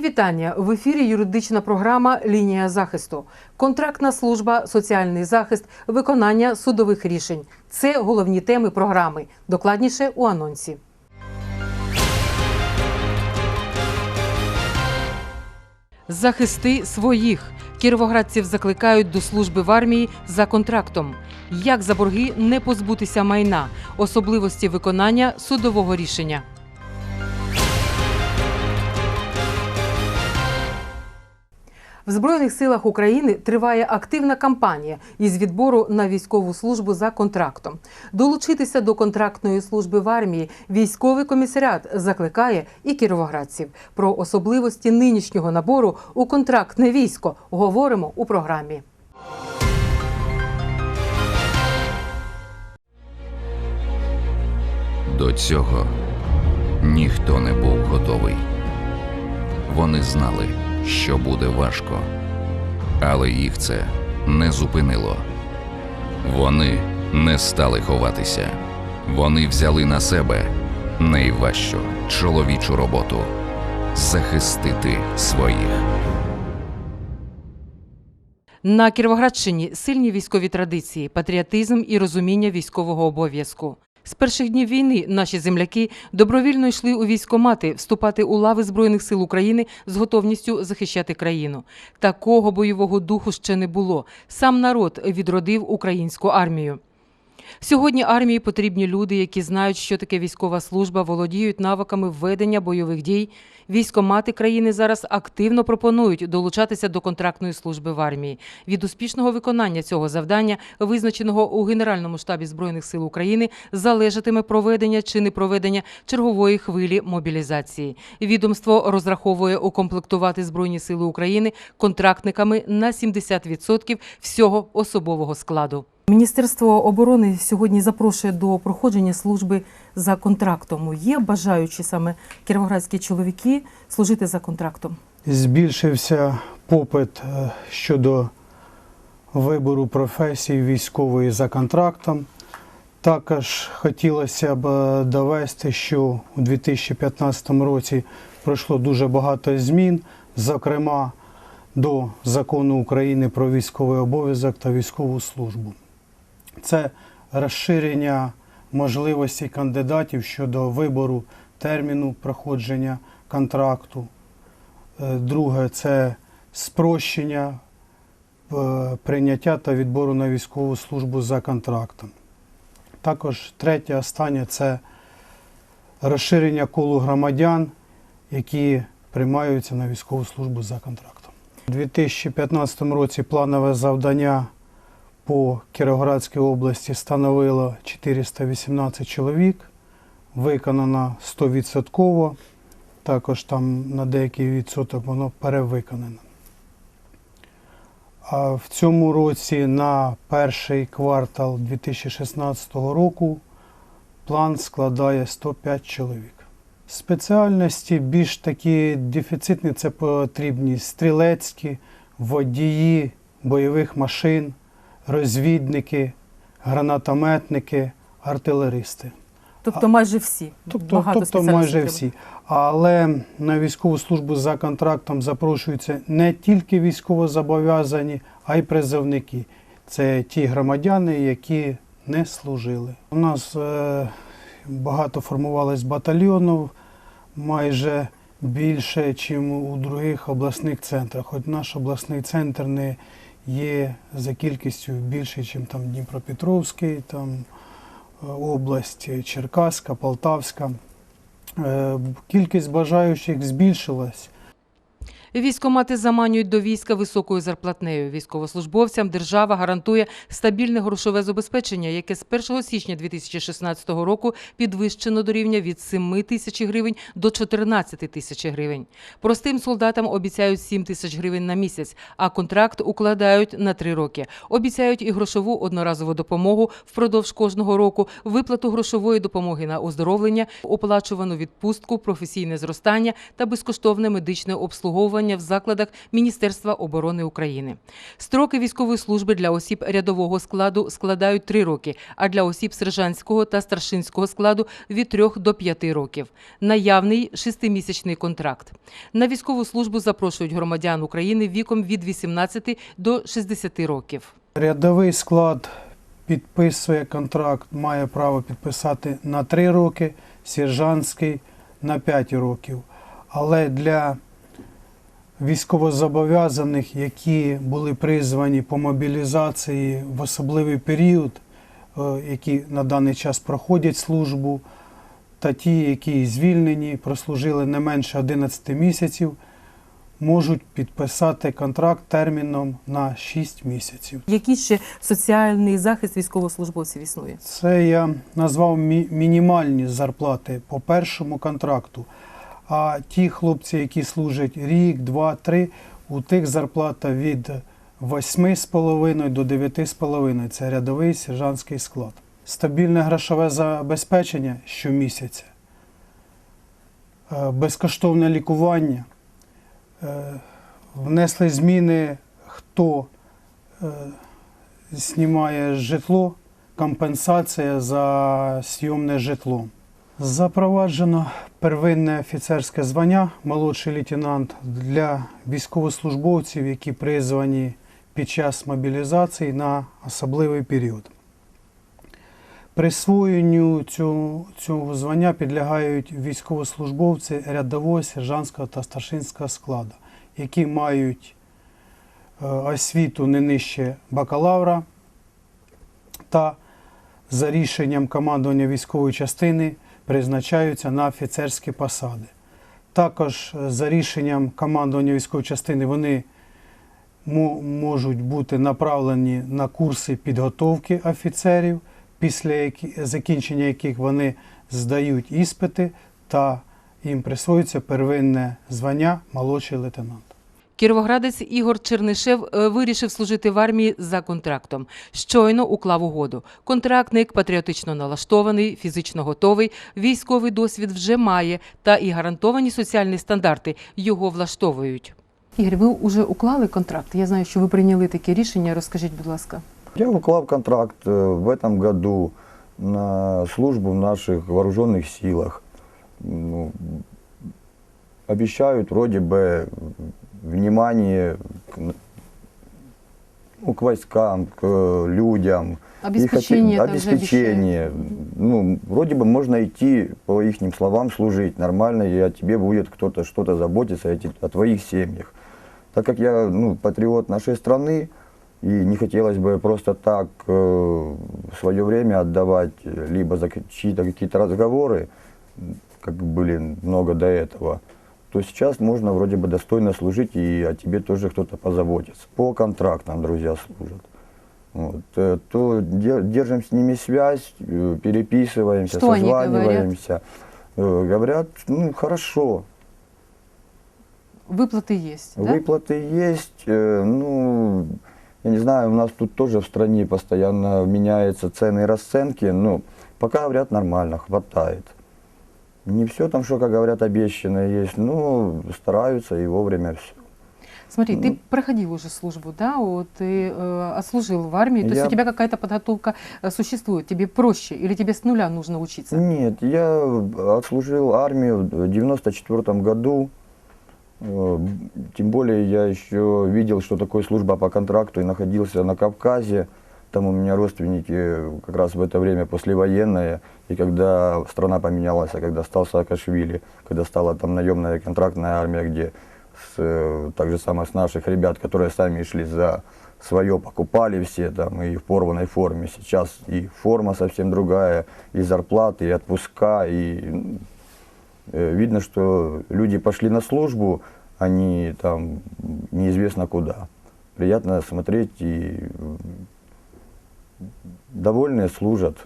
Вітання в ефірі. Юридична програма Лінія захисту, контрактна служба, соціальний захист, виконання судових рішень. Це головні теми програми. Докладніше у анонсі. Захисти своїх кіровоградців закликають до служби в армії за контрактом. Як за борги не позбутися майна, особливості виконання судового рішення. В Збройних силах України триває активна кампанія із відбору на військову службу за контрактом. Долучитися до контрактної служби в армії військовий комісаріат закликає і кіровоградців. Про особливості нинішнього набору у контрактне військо говоримо у програмі. До цього ніхто не був готовий. Вони знали, що буде важко, але їх це не зупинило. Вони не стали ховатися. Вони взяли на себе найважчу чоловічу роботу захистити своїх. На Кіровоградщині сильні військові традиції, патріотизм і розуміння військового обов'язку. З перших днів війни наші земляки добровільно йшли у військомати вступати у лави Збройних сил України з готовністю захищати країну. Такого бойового духу ще не було. Сам народ відродив українську армію. Сьогодні армії потрібні люди, які знають, що таке військова служба, володіють навиками ведення бойових дій. Військомати країни зараз активно пропонують долучатися до контрактної служби в армії. Від успішного виконання цього завдання, визначеного у Генеральному штабі Збройних сил України, залежатиме проведення чи не проведення чергової хвилі мобілізації. Відомство розраховує укомплектувати Збройні сили України контрактниками на 70% всього особового складу. Міністерство оборони сьогодні запрошує до проходження служби за контрактом. Є бажаючі саме кіровоградські чоловіки служити за контрактом. Збільшився попит е, щодо вибору професії військової за контрактом. Також хотілося б е, довести, що у 2015 році пройшло дуже багато змін, зокрема до закону України про військовий обов'язок та військову службу. Це розширення можливостей кандидатів щодо вибору терміну проходження контракту. Е, Друге це спрощення е, прийняття та відбору на військову службу за контрактом. Також третє, останнє це розширення колу громадян, які приймаються на військову службу за контрактом. У 2015 році планове завдання по Кіровоградській області становило 418 чоловік, виконано 100%, також там на деякий відсоток воно перевиконано. А в цьому році на перший квартал 2016 року план складає 105 чоловік. Спеціальності більш такі дефіцитні це потрібні стрілецькі, водії бойових машин, розвідники, гранатометники, артилеристи. Тобто майже всі. Тобто, Багато тобто майже всі. Але на військову службу за контрактом запрошуються не тільки військовозобов'язані, а й призовники. Це ті громадяни, які не служили. У нас е, багато формувалось батальйонів, майже більше, ніж у других обласних центрах. Хоч наш обласний центр не є за кількістю більше, ніж там Дніпропетровський, там е, область Черкаська, Полтавська. Е, Кількість бажаючих збільшилась. Військомати заманюють до війська високою зарплатнею. Військовослужбовцям держава гарантує стабільне грошове забезпечення, яке з 1 січня 2016 року підвищено до рівня від 7 тисяч гривень до 14 тисяч гривень. Простим солдатам обіцяють 7 тисяч гривень на місяць, а контракт укладають на 3 роки. Обіцяють і грошову одноразову допомогу впродовж кожного року, виплату грошової допомоги на оздоровлення, оплачувану відпустку, професійне зростання та безкоштовне медичне обслуговування обслуговування в закладах Міністерства оборони України. Строки військової служби для осіб рядового складу складають 3 роки, а для осіб сержантського та старшинського складу від 3 до 5 років. Наявний шестимісячний контракт. На військову службу запрошують громадян України віком від 18 до 60 років. Рядовий склад підписує контракт, має право підписати на 3 роки, сержантський на 5 років. Але для військовозобов'язаних, які були призвані по мобілізації в особливий період, е, які на даний час проходять службу, та ті, які звільнені, прослужили не менше 11 місяців, можуть підписати контракт терміном на 6 місяців. Який ще соціальний захист військовослужбовців існує? Це я назвав мінімальні зарплати по першому контракту. А ті хлопці, які служать рік, два, три, у тих зарплата від 8,5 до 9,5. Це рядовий сержантський склад. Стабільне грошове забезпечення щомісяця, е, безкоштовне лікування. Е, Внесли зміни, хто е, знімає житло, компенсація за зйомне житло. Запроваджено первинне офіцерське звання молодший лейтенант для військовослужбовців, які призвані під час мобілізації на особливий період. Присвоєнню цього, цього звання підлягають військовослужбовці рядового, сержантського та старшинського складу, які мають е, освіту не нижче бакалавра та за рішенням командування військової частини призначаються на офіцерські посади. Також е, за рішенням командування військової частини вони можуть бути направлені на курси підготовки офіцерів, після закінчення яких вони здають іспити та їм присвоюється первинне звання молодший лейтенант. Кіровоградець Ігор Чернишев е, вирішив служити в армії за контрактом. Щойно уклав угоду. Контрактник патріотично налаштований, фізично готовий, військовий досвід вже має, та і гарантовані соціальні стандарти його влаштовують. Ігор, ви вже уклали контракт. Я знаю, що ви прийняли таке рішення. Розкажіть, будь ласка. Я уклал контракт э, в этом году на службу в наших вооруженных силах. Ну, обещают вроде бы внимание к, ну, к войскам, к э, людям. Обеспечение Их обеспечение. Ну, вроде бы можно идти, по их словам, служить нормально, и о тебе будет кто-то что-то заботиться, о о твоих семьях. Так как я ну, патриот нашей страны, и не хотелось бы просто так э, свое время отдавать либо за чьи-то какие-то разговоры, как были много до этого, то сейчас можно вроде бы достойно служить, и о тебе тоже кто-то позаботится. По контрактам друзья служат. Вот, э, то де- держим с ними связь, э, переписываемся, Что созваниваемся. Э, Говорят, ну хорошо, Виплати є. Выплаты есть, ну, я не знаю, у нас тут тоже в стране постоянно меняются цены и расценки, но пока говорят нормально, хватает. Не все там, что, как говорят, обещанное есть, но стараются и вовремя все. Смотри, Ну. ты проходил уже службу, да, вот ты э, отслужил в армии, то есть Я- у тебя какая-то подготовка э, существует, тебе проще или тебе с нуля нужно учиться? Нет, я отслужил армию в 94 году. Э, Тем более я еще видел, что такое служба по контракту и находился на Кавказе. Там у меня родственники как раз в это время послевоенные. И когда страна поменялась, а когда стал Саакашвили, когда стала там наемная контрактная армия, где с, э, так же самое с наших ребят, которые сами шли за свое, покупали все там и в порванной форме. Сейчас и форма совсем другая, и зарплаты, и отпуска, и э, видно, что люди пошли на службу, они там неизвестно куда. Приятно смотреть и довольные служат.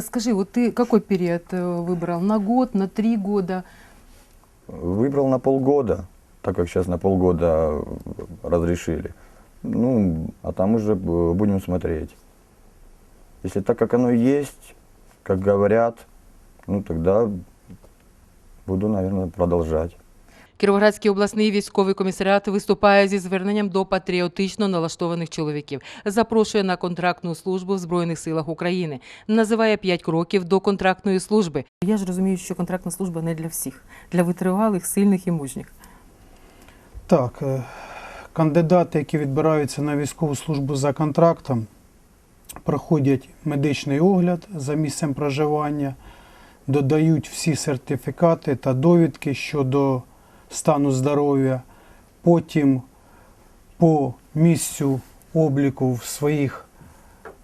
Скажи, вот ты какой период э, выбрал? На год, на три года? Выбрал на полгода, так как сейчас на полгода э, разрешили. Ну, а там уже э, будем смотреть. Если так, как оно есть, как говорят, ну тогда буду, наверное, продолжать. Кіровоградський обласний військовий комісаріат виступає зі зверненням до патріотично налаштованих чоловіків. Запрошує на контрактну службу в Збройних силах України. Називає п'ять кроків до контрактної служби. Я ж розумію, що контрактна служба не для всіх, для витривалих, сильних і мужніх. Так, е, кандидати, які відбираються на військову службу за контрактом, проходять медичний огляд за місцем проживання, додають всі сертифікати та довідки щодо стану здоров'я. Потім по місцю обліку в своїх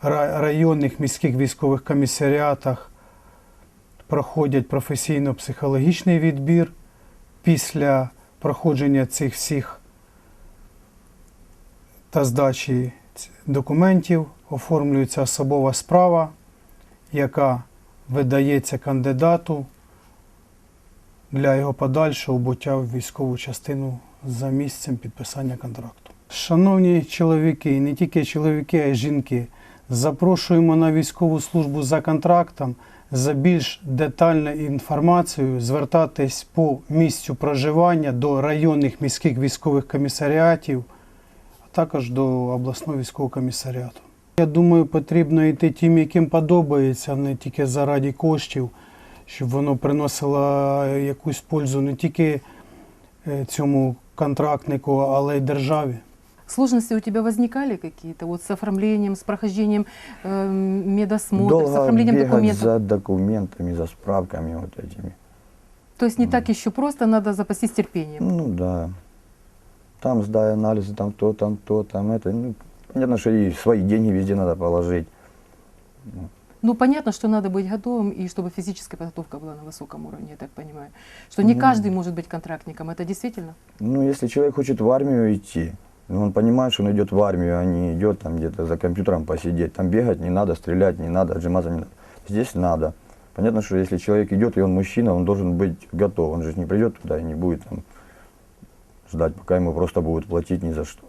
районних міських військових комісаріатах проходять професійно-психологічний відбір. Після проходження цих всіх та здачі документів оформлюється особова справа, яка видається кандидату для його подальшого буття в військову частину за місцем підписання контракту. Шановні чоловіки, і не тільки чоловіки, а й жінки, запрошуємо на військову службу за контрактом. За більш детальною інформацією звертатись по місцю проживання до районних міських військових комісаріатів, а також до обласного військового комісаріату. Я думаю, потрібно йти тим, яким подобається, не тільки заради коштів, щоб воно приносило якусь пользу не тільки цьому контрактнику, але й державі. Сложности у тебя возникали какие-то вот с оформлением, с прохождением э, медосмотра, с Долго оформлением бегать документов? за документами, за справками вот этими. То есть не так еще просто, надо запастись терпением. Ну да. Там сдай анализы, там то, там то, там это. Ну, понятно, что и свои деньги везде надо положить. Ну, понятно, что надо быть готовым, и чтобы физическая подготовка была на высоком уровне, я так понимаю. Что не Ну. каждый может быть контрактником, это действительно? Ну, если человек хочет в армию идти, ну, он понимает, что он идет в армию, а не идет там где-то за компьютером посидеть. Там бегать не надо, стрелять не надо, отжиматься не надо. Здесь надо. Понятно, что если человек идет, и он мужчина, он должен быть готов. Он же не придет туда и не будет там ждать, пока ему просто будут платить ни за что.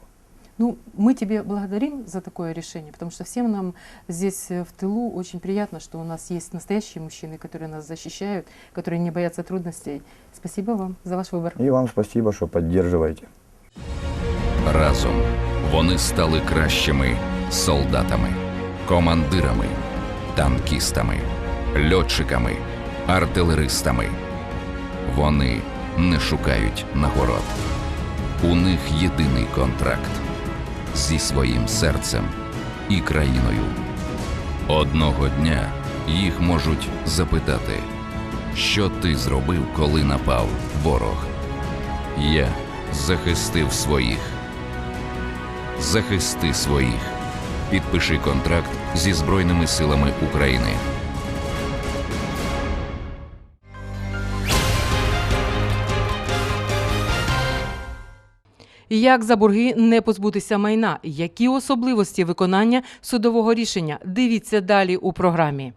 Ну, мы тебе благодарим за такое решение, потому что всем нам здесь э, в тылу очень приятно, что у нас есть настоящие мужчины, которые нас защищают, которые не боятся трудностей. Спасибо вам за ваш выбор. И вам спасибо, что поддерживаете. Разом вони стали кращими солдатами, командирами, танкістами, льотчиками, артилеристами. Вони не шукають нагород. У них єдиний контракт зі своїм серцем і країною. Одного дня їх можуть запитати, що ти зробив, коли напав ворог. Я захистив своїх. Захисти своїх. Підпиши контракт зі Збройними силами України. Як за борги не позбутися майна? Які особливості виконання судового рішення? Дивіться далі у програмі.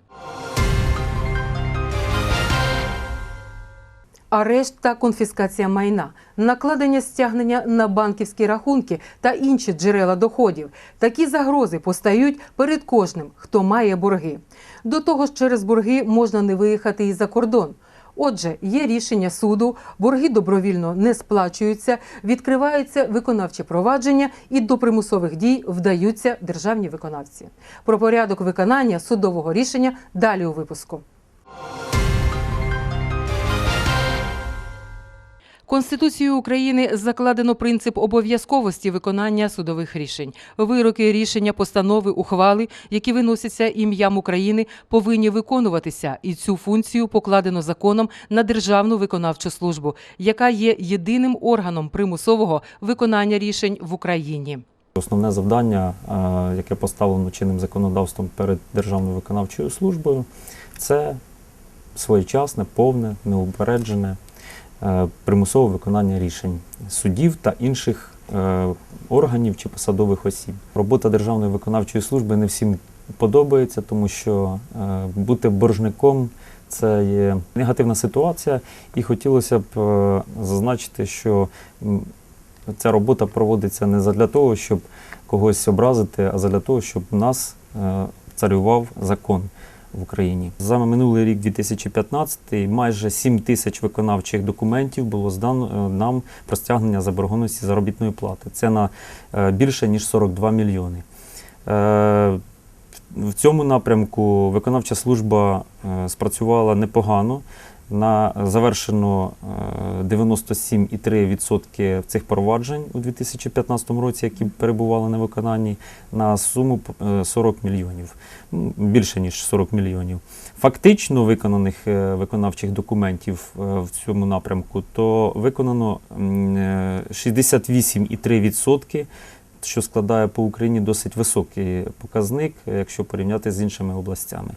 Арешт та конфіскація майна, накладення стягнення на банківські рахунки та інші джерела доходів. Такі загрози постають перед кожним, хто має борги. До того ж, через борги можна не виїхати і за кордон. Отже, є рішення суду, борги добровільно не сплачуються, відкриваються виконавчі провадження і до примусових дій вдаються державні виконавці. Про порядок виконання судового рішення далі у випуску. Конституцією України закладено принцип обов'язковості виконання судових рішень. Вироки, рішення, постанови, ухвали, які виносяться ім'ям України, повинні виконуватися, і цю функцію покладено законом на Державну виконавчу службу, яка є єдиним органом примусового виконання рішень в Україні. Основне завдання, е, яке поставлено чинним законодавством перед Державною виконавчою службою, це своєчасне, повне, неупереджене примусове виконання рішень судів та інших е, органів чи посадових осіб. Робота Державної виконавчої служби не всім подобається, тому що е, бути боржником це є негативна ситуація, і хотілося б е, зазначити, що ця робота проводиться не задля того, щоб когось образити, а задля того, щоб нас е, царював закон. В Україні. За минулий рік, 2015, майже 7 тисяч виконавчих документів було здано е, нам про стягнення заборгованості заробітної плати. Це на е, більше ніж 42 мільйони. Е, В цьому напрямку виконавча служба спрацювала непогано. На завершено е, 97,3% цих проваджень у 2015 році, які перебували на виконанні, на суму е, 40 мільйонів, більше ніж 40 мільйонів. Фактично виконаних е, виконавчих документів е, в цьому напрямку, то виконано м, е, 68,3%, що складає по Україні досить високий показник, е, якщо порівняти з іншими областями.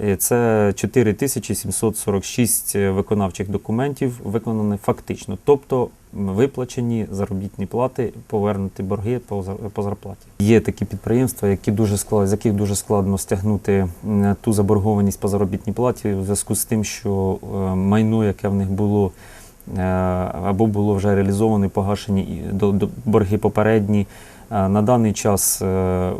Е, Це 4746 виконавчих документів виконані фактично, тобто виплачені заробітні плати, повернуті борги по зар- по зарплаті. Є такі підприємства, які дуже склад, з яких дуже складно стягнути ту заборгованість по заробітній платі у зв'язку з тим, що е, майно, яке в них було е, або було вже реалізовано погашені борги попередні. Е, На даний час е,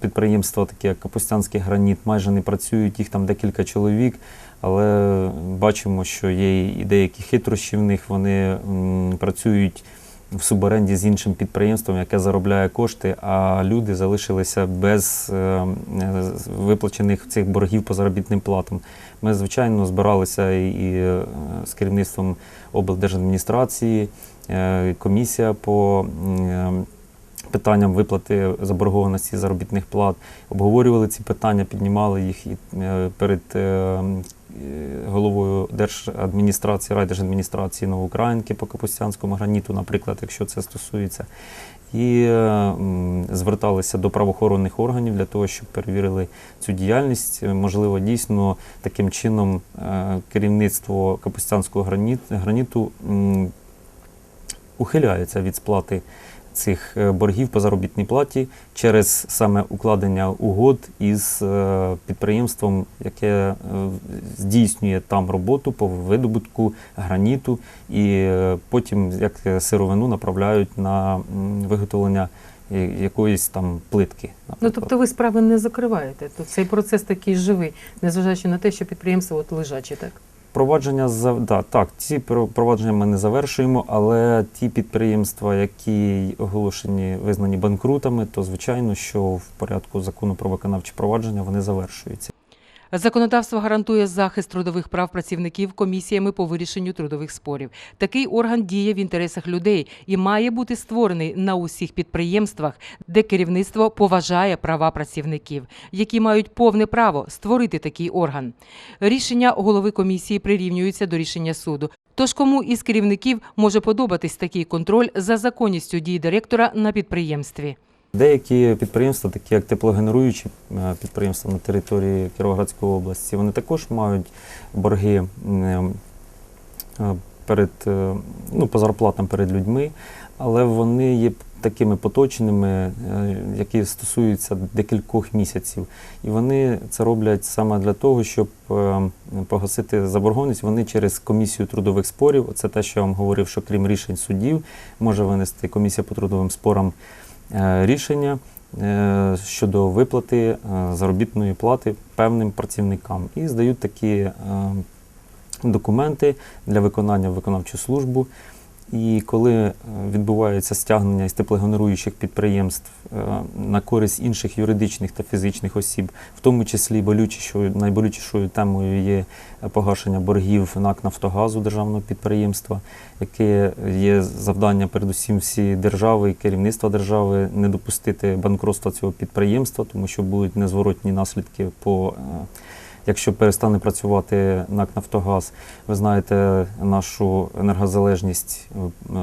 підприємства, такі як Капустянський граніт, майже не працюють, їх там декілька чоловік, але бачимо, що є і деякі хитрощі в них, вони працюють в суборенді з іншим підприємством, яке заробляє кошти, а люди залишилися без е, виплачених цих боргів по заробітним платам. Ми, звичайно, збиралися і, з керівництвом облдержадміністрації, комісія по питанням виплати заборгованості заробітних плат, обговорювали ці питання, піднімали їх і е, перед е, е, головою держадміністрації, райдержадміністрації Новоукраїнки по Капустянському граніту, наприклад, якщо це стосується. І зверталися до правоохоронних органів для того, щоб перевірили цю діяльність. Можливо, дійсно таким чином керівництво Капустянського граніту ухиляється від сплати цих е, боргів по заробітній платі через саме укладення угод із е, підприємством, яке е, здійснює там роботу по видобутку граніту, і потім як сировину направляють на виготовлення якоїсь там плитки. Ну тобто ви справи не закриваєте. То цей процес такий живий, незважаючи на те, що підприємство от лежачі, так? Провадження да, так, ці провадження ми не завершуємо, але ті підприємства, які оголошені визнані банкрутами, то звичайно, що в порядку закону про виконавчі провадження вони завершуються. Законодавство гарантує захист трудових прав працівників комісіями по вирішенню трудових спорів. Такий орган діє в інтересах людей і має бути створений на усіх підприємствах, де керівництво поважає права працівників, які мають повне право створити такий орган. Рішення голови комісії прирівнюються до рішення суду. Тож кому із керівників може подобатись такий контроль за законністю дій директора на підприємстві? Деякі підприємства, такі як теплогенеруючі е, підприємства на території Кіровоградської області, вони також мають борги е, перед, е, ну, по зарплатам перед людьми, але вони є такими поточними, які стосуються декількох місяців. І вони це роблять саме для того, щоб погасити заборгованість. Вони через комісію трудових спорів, це те, що я вам говорив, що крім рішень суддів, може винести комісія по трудовим спорам рішення е, щодо виплати е, заробітної плати певним працівникам і здають такі е, документи для виконання в виконавчу службу. І коли е, відбувається стягнення із теплогенеруючих підприємств е, на користь інших юридичних та фізичних осіб, в тому числі болючішою, найболючішою темою є погашення боргів НАК Нафтогазу державного підприємства, яке є завдання передусім всі держави і керівництва держави не допустити банкротства цього підприємства, тому що будуть незворотні наслідки по. Якщо перестане працювати НАК Нафтогаз, ви знаєте нашу енергозалежність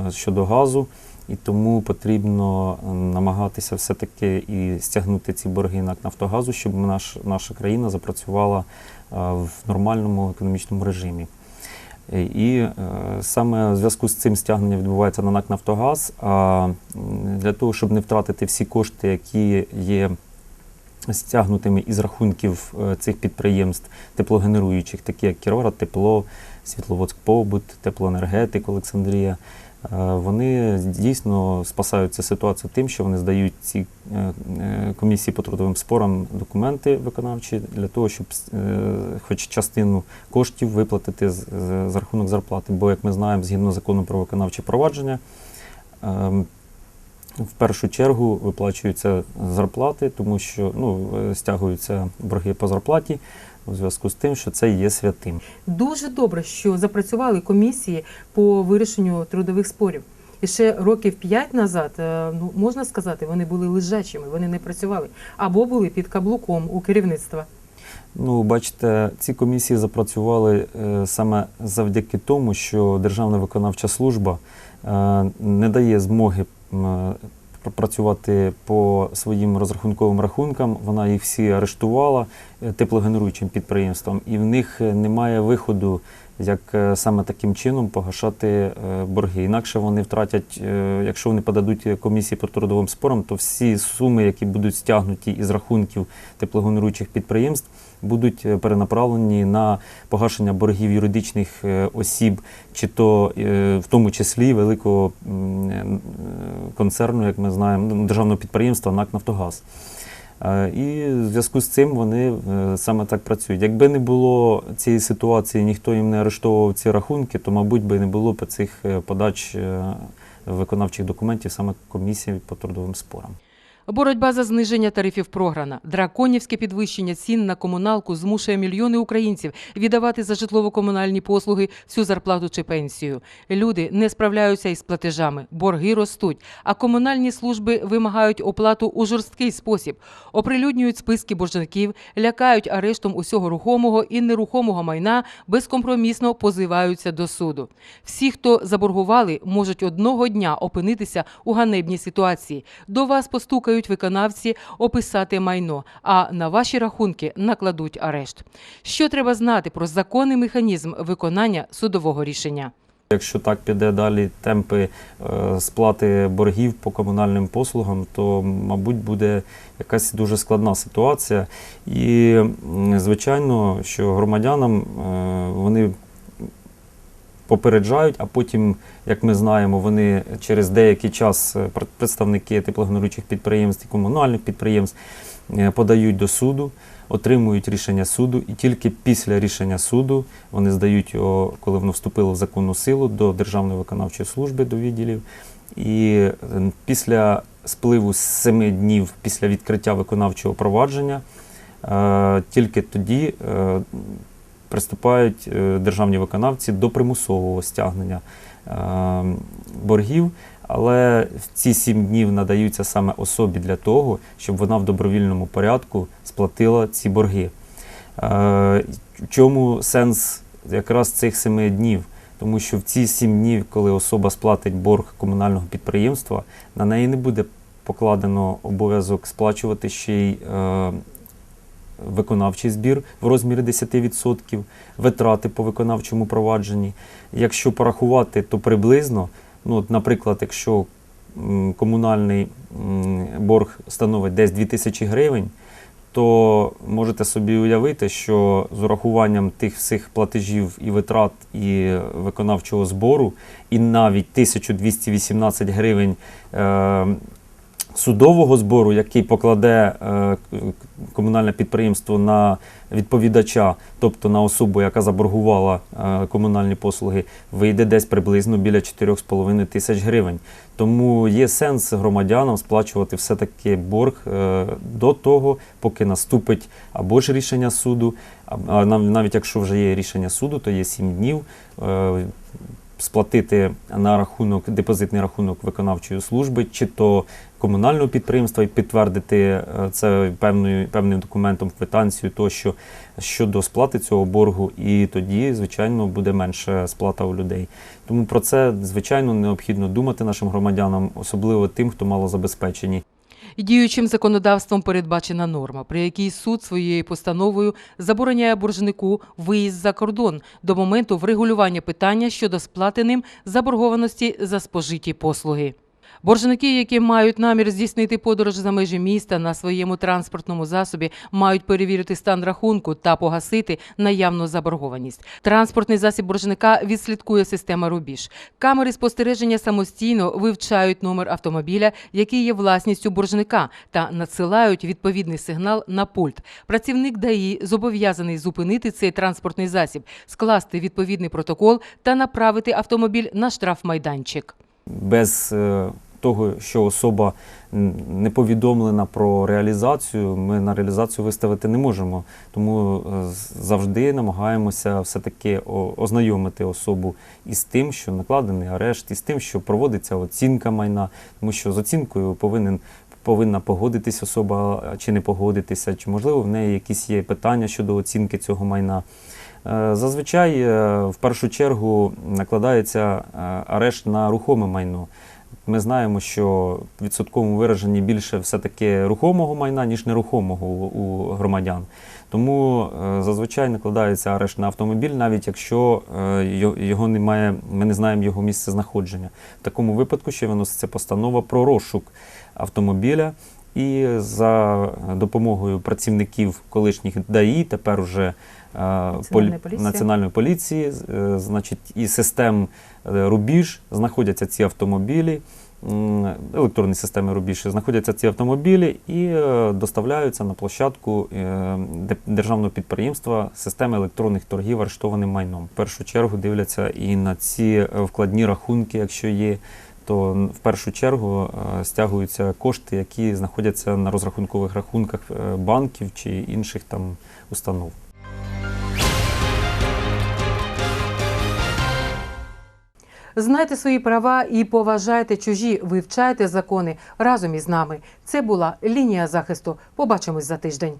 е, щодо газу, і тому потрібно е, намагатися все-таки і стягнути ці борги НАК Нафтогазу, щоб наш, наша країна запрацювала е, в нормальному економічному режимі. І саме в зв'язку з цим стягнення відбувається на НАК Нафтогаз. А для того, щоб не втратити всі кошти, які є стягнутими із рахунків е, цих підприємств теплогенеруючих, такі як Кіровоград Тепло, Світловодськ Побут, Теплоенергетик Олександрія. Вони дійсно спасають цю ситуацію тим, що вони здають ці е, е, комісії по трудовим спорам документи виконавчі для того, щоб е, хоч частину коштів виплатити за рахунок зарплати. Бо, як ми знаємо, згідно закону про виконавче провадження, ем, в першу чергу виплачуються зарплати, тому що ну, е, стягуються борги по зарплаті у зв'язку з тим, що це є святим. Дуже добре, що запрацювали комісії по вирішенню трудових спорів. І ще років п'ять назад, е, ну можна сказати, вони були лежачими, вони не працювали або були під каблуком у керівництва. Ну, бачите, ці комісії запрацювали е, саме завдяки тому, що Державна виконавча служба е, не дає змоги працювати по своїм розрахунковим рахункам. Вона їх всі арештувала е, теплогенеруючим підприємствам, і в них е, немає виходу, як е, саме таким чином погашати е, борги. Інакше вони втратять, е, якщо вони подадуть комісії по трудовим спорам, то всі суми, які будуть стягнуті із рахунків теплогенеруючих підприємств, будуть е, перенаправлені на погашення боргів юридичних е, осіб, чи то е, в тому числі великого концерну, як ми знаємо, ну, державного підприємства НАК Нафтогаз. І в зв'язку з цим вони саме так працюють. Якби не було цієї ситуації, ніхто їм не арештовував ці рахунки, то, мабуть, би не було б цих подач виконавчих документів саме комісії по трудовим спорам. Боротьба за зниження тарифів програна. Драконівське підвищення цін на комуналку змушує мільйони українців віддавати за житлово-комунальні послуги всю зарплату чи пенсію. Люди не справляються із платежами, борги ростуть, а комунальні служби вимагають оплату у жорсткий спосіб, оприлюднюють списки боржників, лякають арештом усього рухомого і нерухомого майна, безкомпромісно позиваються до суду. Всі, хто заборгували, можуть одного дня опинитися у ганебній ситуації. До вас постукають виконавці описати майно, а на ваші рахунки накладуть арешт. Що треба знати про законний механізм виконання судового рішення? Якщо так піде далі темпи е, сплати боргів по комунальним послугам, то, мабуть, буде якась дуже складна ситуація. І, звичайно, що громадянам е, вони попереджають, а потім, як ми знаємо, вони через деякий час е, представники теплогенеруючих підприємств і комунальних підприємств е, подають до суду, отримують рішення суду, і тільки після рішення суду вони здають його, коли воно вступило в законну силу, до Державної виконавчої служби, до відділів. І е, після спливу семи днів після відкриття виконавчого провадження, тільки тоді приступають е, державні виконавці до примусового стягнення е, боргів. Але в ці сім днів надаються саме особі для того, щоб вона в добровільному порядку сплатила ці борги. Е, В чому сенс якраз цих семи днів? Тому що в ці сім днів, коли особа сплатить борг комунального підприємства, на неї не буде покладено обов'язок сплачувати ще й виконавчий збір в розмірі 10%, витрати по виконавчому провадженні. Якщо порахувати, то приблизно, ну, от, наприклад, якщо комунальний борг становить десь 2000 гривень, то можете собі уявити, що з урахуванням тих всіх платежів і витрат і виконавчого збору, і навіть 1218 гривень е, судового збору, який покладе е, комунальне підприємство на відповідача, тобто на особу, яка заборгувала е, комунальні послуги, вийде десь приблизно біля 4,5 тисяч гривень. Тому є сенс громадянам сплачувати все-таки борг е, до того, поки наступить або ж рішення суду, а навіть якщо вже є рішення суду, то є 7 днів. Сплатити на рахунок депозитний рахунок виконавчої служби, чи то комунального підприємства і підтвердити е, це певною певним документом, квитанцію тощо щодо сплати цього боргу, і тоді, звичайно, буде менше сплата у людей. Тому про це звичайно необхідно думати нашим громадянам, особливо тим, хто малозабезпечені. І Діючим законодавством передбачена норма, при якій суд своєю постановою забороняє боржнику виїзд за кордон до моменту врегулювання питання щодо сплати ним заборгованості за спожиті послуги. Боржники, які мають намір здійснити подорож за межі міста на своєму транспортному засобі, мають перевірити стан рахунку та погасити наявну заборгованість. Транспортний засіб боржника відслідкує система Рубіж. Камери спостереження самостійно вивчають номер автомобіля, який є власністю боржника, та надсилають відповідний сигнал на пульт. Працівник ДАІ зобов'язаний зупинити цей транспортний засіб, скласти відповідний протокол та направити автомобіль на штрафмайданчик. без е, того, що особа не повідомлена про реалізацію, ми на реалізацію виставити не можемо. Тому е, завжди намагаємося все-таки ознайомити особу із тим, що накладений арешт, із тим, що проводиться оцінка майна, тому що з оцінкою повинен. Повинна погодитись особа чи не погодитися, чи можливо в неї якісь є питання щодо оцінки цього майна. Е, Зазвичай е, в першу чергу накладається арешт на рухоме майно. Ми знаємо, що в відсотковому вираженні більше все-таки рухомого майна, ніж нерухомого у, громадян. Тому е, зазвичай накладається арешт на автомобіль, навіть якщо е, його немає, ми не знаємо його місце знаходження. В такому випадку ще виноситься постанова про розшук автомобіля. І за допомогою працівників колишніх ДАІ, тепер уже Національної поліції. національної поліції, е, значить, і систем е, Рубіж знаходяться ці автомобілі, електронні системи Рубіж, знаходяться ці автомобілі і е, доставляються на площадку державного підприємства системи електронних торгів арештованим майном. В першу чергу дивляться і на ці вкладні рахунки, якщо є. То в першу чергу стягуються кошти, які знаходяться на розрахункових рахунках банків чи інших там установ. Знайте свої права і поважайте чужі, вивчайте закони разом із нами. Це була лінія захисту. Побачимось за тиждень.